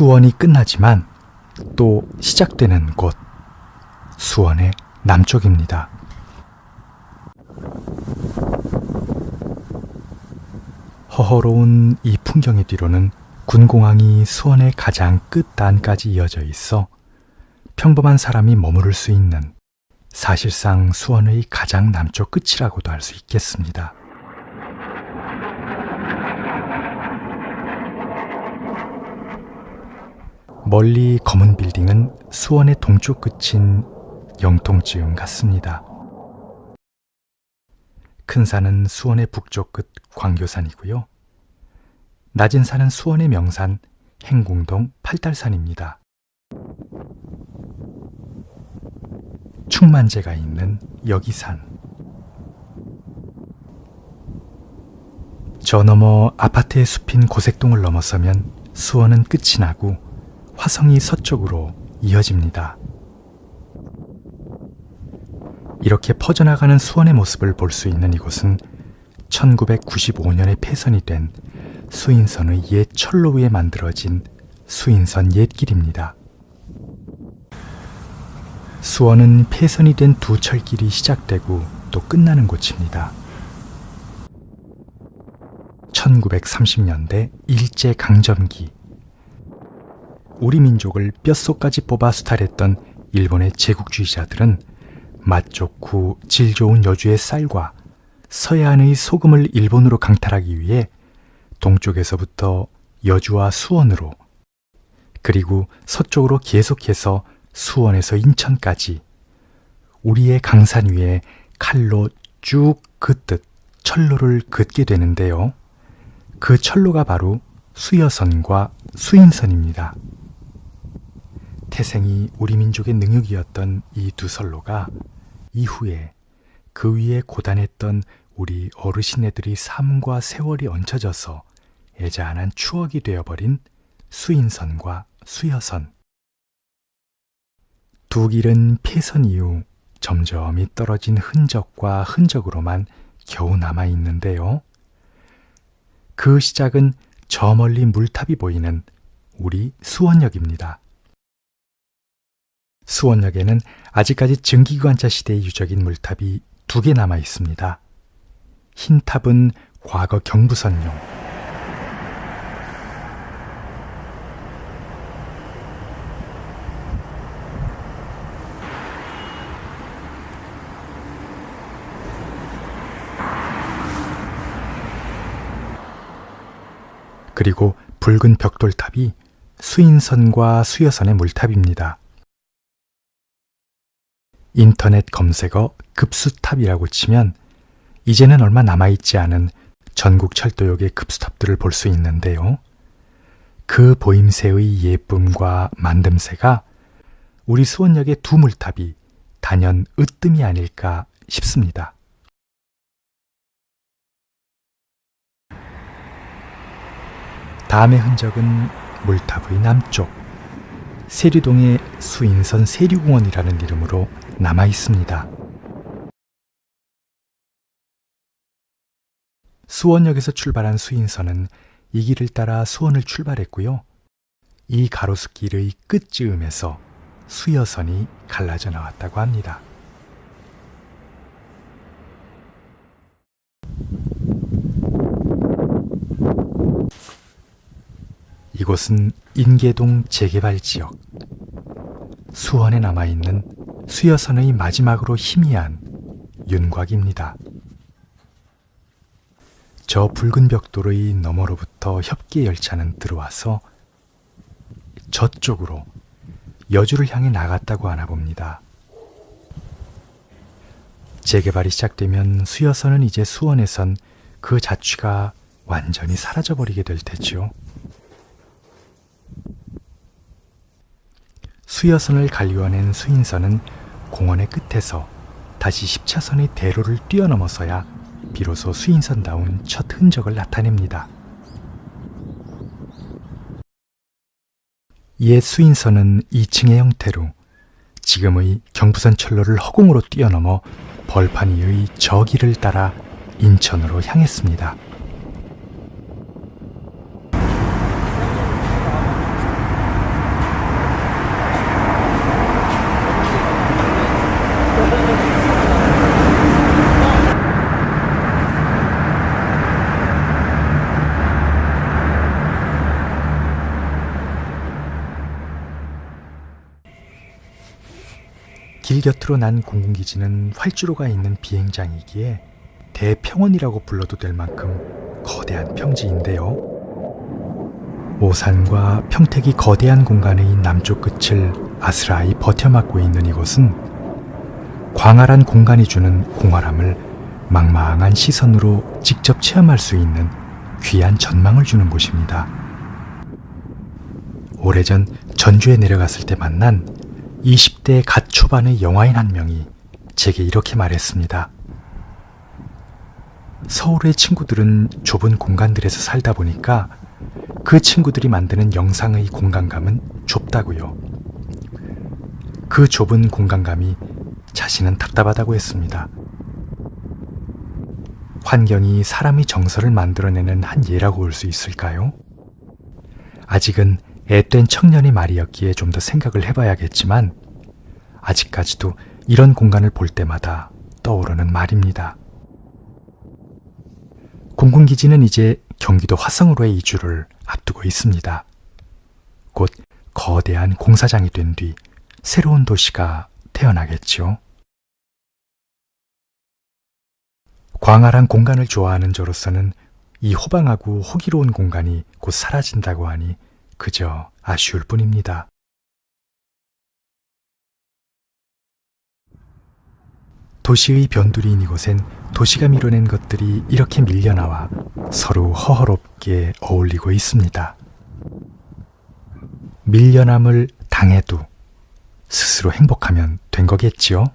수원이 끝나지만 또 시작되는 곳 수원의 남쪽입니다. 허허로운 이 풍경의 뒤로는 군공항이 수원의 가장 끝단까지 이어져 있어 평범한 사람이 머무를 수 있는 사실상 수원의 가장 남쪽 끝이라고도 할 수 있겠습니다. 멀리 검은 빌딩은 수원의 동쪽 끝인 영통지음 같습니다. 큰 산은 수원의 북쪽 끝 광교산이고요. 낮은 산은 수원의 명산 행궁동 팔달산입니다. 충만제가 있는 여기산. 저 너머 아파트의 숲인 고색동을 넘어서면 수원은 끝이 나고 화성이 서쪽으로 이어집니다. 이렇게 퍼져나가는 수원의 모습을 볼 수 있는 이곳은 1995년에 폐선이 된 수인선의 옛 철로 위에 만들어진 수인선 옛길입니다. 수원은 폐선이 된 두 철길이 시작되고 또 끝나는 곳입니다. 1930년대 일제 강점기 우리 민족을 뼛속까지 뽑아 수탈했던 일본의 제국주의자들은 맛 좋고 질 좋은 여주의 쌀과 서해안의 소금을 일본으로 강탈하기 위해 동쪽에서부터 여주와 수원으로 그리고 서쪽으로 계속해서 수원에서 인천까지 우리의 강산 위에 칼로 쭉 긋듯 철로를 긋게 되는데요. 그 철로가 바로 수여선과 수인선입니다. 태생이 우리 민족의 능욕이었던 이 두 선로가 이후에 그 위에 고단했던 우리 어르신네들의 삶과 세월이 얹혀져서 애잔한 추억이 되어버린 수인선과 수여선. 두 길은 폐선 이후 점점이 떨어진 흔적과 흔적으로만 겨우 남아 있는데요. 그 시작은 저 멀리 물탑이 보이는 우리 수원역입니다. 수원역에는 아직까지 증기관차 시대의 유적인 물탑이 두 개 남아 있습니다. 흰 탑은 과거 경부선용, 그리고 붉은 벽돌탑이 수인선과 수여선의 물탑입니다. 인터넷 검색어 급수탑이라고 치면 이제는 얼마 남아있지 않은 전국 철도역의 급수탑들을 볼 수 있는데요. 그 보임새의 예쁨과 만듦새가 우리 수원역의 두 물탑이 단연 으뜸이 아닐까 싶습니다. 다음의 흔적은 물탑의 남쪽 세류동의 수인선 세류공원이라는 이름으로 남아 있습니다. 수원역에서 출발한 수인선은 이 길을 따라 수원을 출발했고요. 이 가로수길의 끝즈음에서 수여선이 갈라져 나왔다고 합니다. 이곳은 인계동 재개발 지역. 수원에 남아있는 수여선의 마지막으로 희미한 윤곽입니다. 저 붉은 벽돌의 너머로부터 협계 열차는 들어와서 저쪽으로 여주를 향해 나갔다고 하나 봅니다. 재개발이 시작되면 수여선은 이제 수원에선 그 자취가 완전히 사라져버리게 될 테지요. 수여선을 관리원낸 수인선은 공원의 끝에서 다시 10차선의 대로를 뛰어넘어서야 비로소 수인선다운 첫 흔적을 나타냅니다. 옛 수인선은 2층의 형태로 지금의 경부선 철로를 허공으로 뛰어넘어 벌판 위의 저 길을 따라 인천으로 향했습니다. 길 곁으로 난 공군기지는 활주로가 있는 비행장이기에 대평원이라고 불러도 될 만큼 거대한 평지인데요. 오산과 평택이 거대한 공간의 남쪽 끝을 아스라이 버텨막고 있는 이곳은 광활한 공간이 주는 공활함을 망망한 시선으로 직접 체험할 수 있는 귀한 전망을 주는 곳입니다. 오래전 전주에 내려갔을 때 만난 20대 갓 초반의 영화인 한 명이 제게 이렇게 말했습니다. 서울의 친구들은 좁은 공간들에서 살다 보니까 그 친구들이 만드는 영상의 공간감은 좁다고요. 그 좁은 공간감이 자신은 답답하다고 했습니다. 환경이 사람의 정서를 만들어내는 한 예라고 볼 수 있을까요? 아직은 앳된 청년의 말이었기에 좀 더 생각을 해봐야겠지만 아직까지도 이런 공간을 볼 때마다 떠오르는 말입니다. 공군기지는 이제 경기도 화성으로의 이주를 앞두고 있습니다. 곧 거대한 공사장이 된 뒤 새로운 도시가 태어나겠지요. 광활한 공간을 좋아하는 저로서는 이 호방하고 호기로운 공간이 곧 사라진다고 하니 그저 아쉬울 뿐입니다. 도시의 변두리인 이곳엔 도시가 밀어낸 것들이 이렇게 밀려나와 서로 허허롭게 어울리고 있습니다. 밀려남을 당해도 스스로 행복하면 된 거겠지요?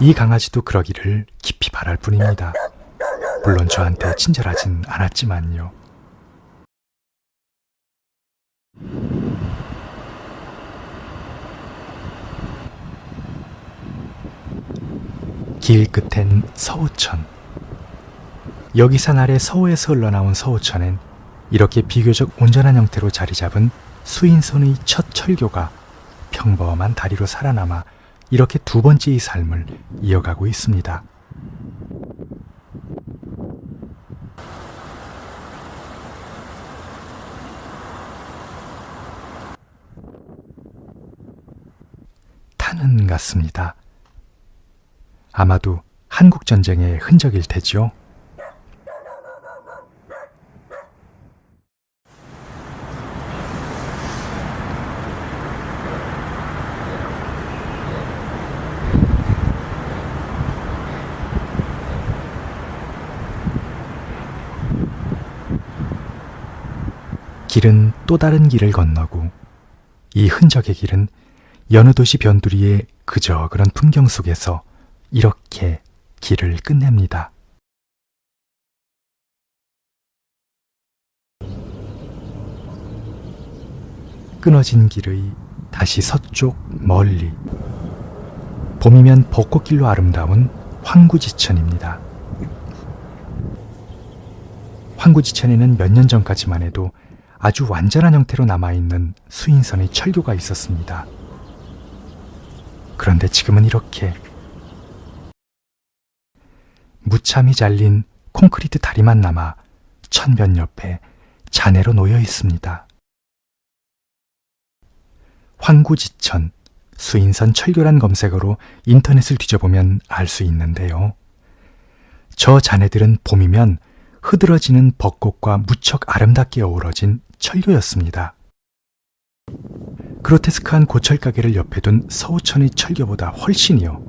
이 강아지도 그러기를 깊이 바랄 뿐입니다. 물론 저한테 친절하진 않았지만요. 길 끝엔 서우천. 여기산 아래 서우에서 흘러나온 서우천엔 이렇게 비교적 온전한 형태로 자리 잡은 수인선의 첫 철교가 평범한 다리로 살아남아 이렇게 두 번째의 삶을 이어가고 있습니다. 탄은 같습니다. 아마도 한국 전쟁의 흔적일 테지요. 길은 또 다른 길을 건너고 이 흔적의 길은 여느 도시 변두리의 그저 그런 풍경 속에서 이렇게 길을 끝냅니다. 끊어진 길의 다시 서쪽 멀리 봄이면 벚꽃길로 아름다운 황구지천입니다. 황구지천에는 몇 년 전까지만 해도 아주 완전한 형태로 남아있는 수인선의 철교가 있었습니다. 그런데 지금은 이렇게 무참히 잘린 콘크리트 다리만 남아 천변 옆에 잔해로 놓여 있습니다. 황구지천, 수인선 철교란 검색어로 인터넷을 뒤져보면 알 수 있는데요. 저 잔해들은 봄이면 흐드러지는 벚꽃과 무척 아름답게 어우러진 철교였습니다. 그로테스크한 고철 가게를 옆에 둔 서우천의 철교보다 훨씬이요.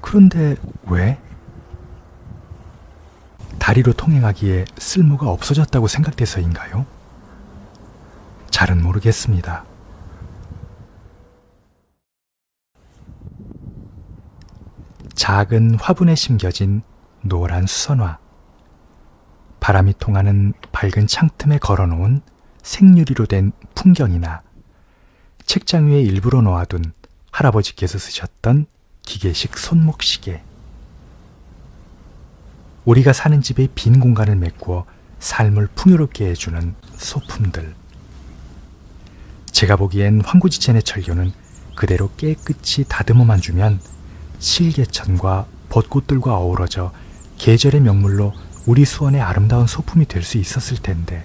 그런데 왜? 다리로 통행하기에 쓸모가 없어졌다고 생각돼서인가요? 잘은 모르겠습니다. 작은 화분에 심겨진 노란 수선화. 바람이 통하는 밝은 창틈에 걸어놓은 생유리로 된 풍경이나 책장 위에 일부러 놓아둔 할아버지께서 쓰셨던 기계식 손목시계. 우리가 사는 집의 빈 공간을 메꾸어 삶을 풍요롭게 해주는 소품들. 제가 보기엔 황구지천의 철교는 그대로 깨끗이 다듬어만 주면 실개천과 벚꽃들과 어우러져 계절의 명물로 우리 수원의 아름다운 소품이 될 수 있었을 텐데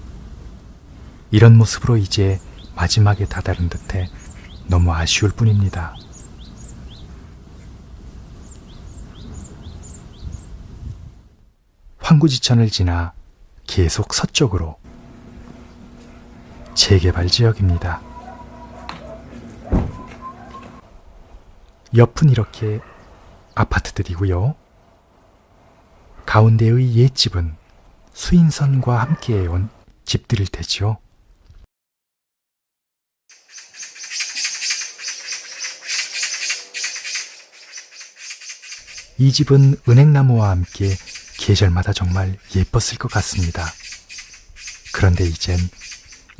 이런 모습으로 이제 마지막에 다다른 듯해 너무 아쉬울 뿐입니다. 황구지천을 지나 계속 서쪽으로 재개발 지역입니다. 옆은 이렇게 아파트들이고요. 가운데의 옛집은 수인선과 함께 해온 집들일 테지요. 이 집은 은행나무와 함께 계절마다 정말 예뻤을 것 같습니다. 그런데 이젠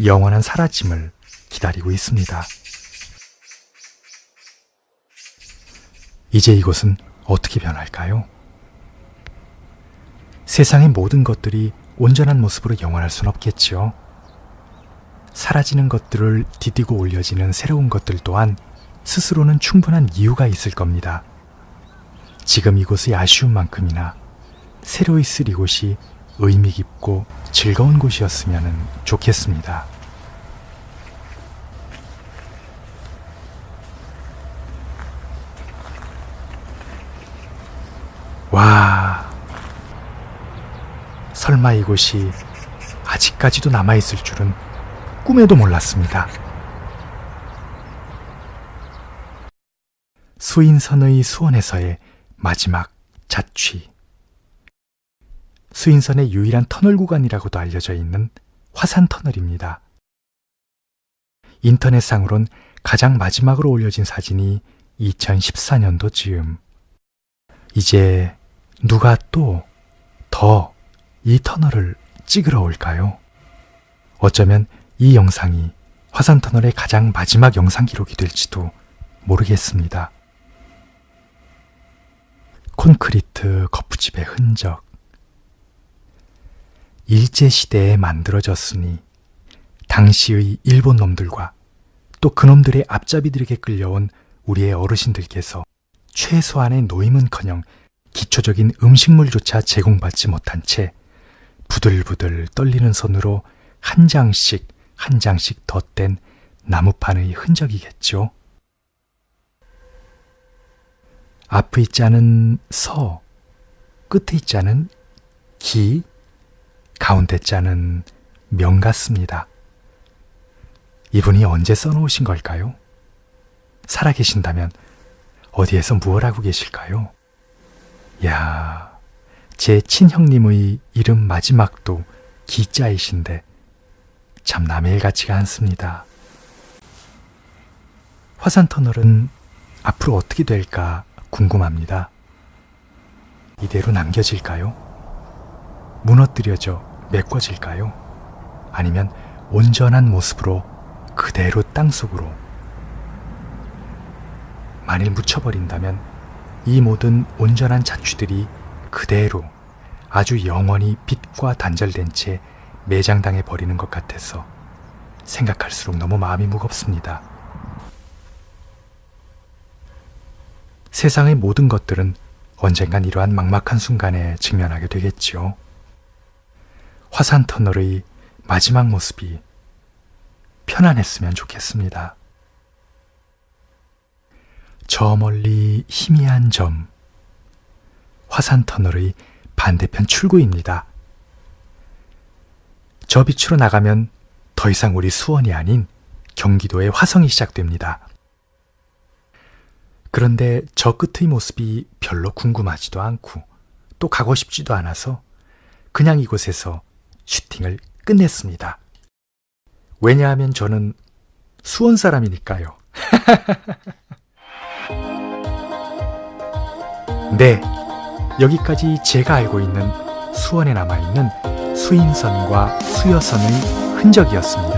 영원한 사라짐을 기다리고 있습니다. 이제 이곳은 어떻게 변할까요? 세상의 모든 것들이 온전한 모습으로 영원할 순 없겠지요. 사라지는 것들을 디디고 올려지는 새로운 것들 또한 스스로는 충분한 이유가 있을 겁니다. 지금 이곳의 아쉬운 만큼이나 새로 있을 이곳이 의미 깊고 즐거운 곳이었으면 좋겠습니다. 와, 설마 이곳이 아직까지도 남아있을 줄은 꿈에도 몰랐습니다. 수인선의 수원에서의 마지막 자취. 수인선의 유일한 터널 구간이라고도 알려져 있는 화산 터널입니다. 인터넷상으론 가장 마지막으로 올려진 사진이 2014년도 즈음. 이제 누가 또 더 이 터널을 찍으러 올까요? 어쩌면 이 영상이 화산 터널의 가장 마지막 영상 기록이 될지도 모르겠습니다. 콘크리트 거푸집의 흔적. 일제시대에 만들어졌으니 당시의 일본 놈들과 또 그놈들의 앞잡이들에게 끌려온 우리의 어르신들께서 최소한의 노임은커녕 기초적인 음식물조차 제공받지 못한 채 부들부들 떨리는 손으로 한 장씩 한 장씩 덧댄 나무판의 흔적이겠죠. 앞의 자는 서, 끝의 자는 기, 가운데 자는 명 같습니다. 이분이 언제 써놓으신 걸까요? 살아계신다면 어디에서 무엇 하고 계실까요? 야, 제 친형님의 이름 마지막도 기자이신데 참 남의 일 같지가 않습니다. 화산 터널은 앞으로 어떻게 될까 궁금합니다. 이대로 남겨질까요? 무너뜨려져 메꿔질까요? 아니면 온전한 모습으로 그대로 땅속으로 만일 묻혀버린다면 이 모든 온전한 자취들이 그대로 아주 영원히 빛과 단절된 채 매장당해 버리는 것 같아서 생각할수록 너무 마음이 무겁습니다. 세상의 모든 것들은 언젠간 이러한 막막한 순간에 직면하게 되겠지요. 화산 터널의 마지막 모습이 편안했으면 좋겠습니다. 저 멀리 희미한 점, 화산 터널의 반대편 출구입니다. 저 빛으로 나가면 더 이상 우리 수원이 아닌 경기도의 화성이 시작됩니다. 그런데 저 끝의 모습이 별로 궁금하지도 않고 또 가고 싶지도 않아서 그냥 이곳에서 슈팅을 끝냈습니다. 왜냐하면 저는 수원 사람이니까요. 네, 여기까지 제가 알고 있는 수원에 남아있는 수인선과 수여선의 흔적이었습니다.